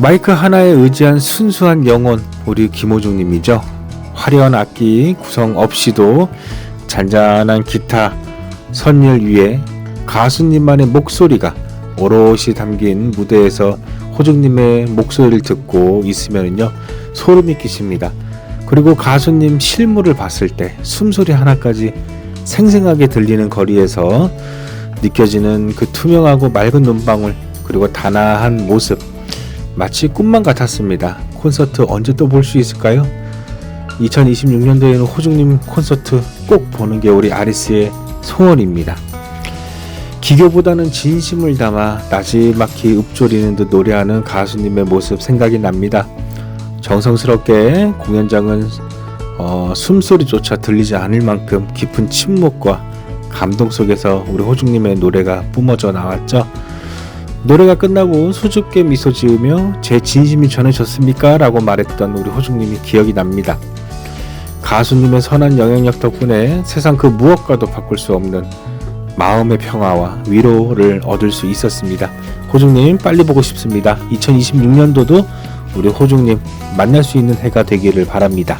마이크 하나에 의지한 순수한 영혼 우리 김호중님이죠. 화려한 악기 구성 없이도 잔잔한 기타 선율 위에 가수님만의 목소리가 오롯이 담긴 무대에서 호중님의 목소리를 듣고 있으면요 소름이 끼칩니다. 그리고 가수님 실물을 봤을 때 숨소리 하나까지 생생하게 들리는 거리에서 느껴지는 그 투명하고 맑은 눈방울 그리고 단아한 모습 마치 꿈만 같았습니다. 콘서트 언제 또 볼 수 있을까요? 2026년도에는 호중님 콘서트 꼭 보는 게 우리 아리스의 소원입니다. 기교보다는 진심을 담아 나지막히 읊조리는 듯 노래하는 가수님의 모습 생각이 납니다. 정성스럽게 공연장은 어, 숨소리조차 들리지 않을 만큼 깊은 침묵과 감동 속에서 우리 호중님의 노래가 뿜어져 나왔죠. 노래가 끝나고 수줍게 미소 지으며 제 진심이 전해졌습니까? 라고 말했던 우리 호중님이 기억이 납니다. 가수님의 선한 영향력 덕분에 세상 그 무엇과도 바꿀 수 없는 마음의 평화와 위로를 얻을 수 있었습니다. 호중님 빨리 보고 싶습니다. 2026년도도 우리 호중님 만날 수 있는 해가 되기를 바랍니다.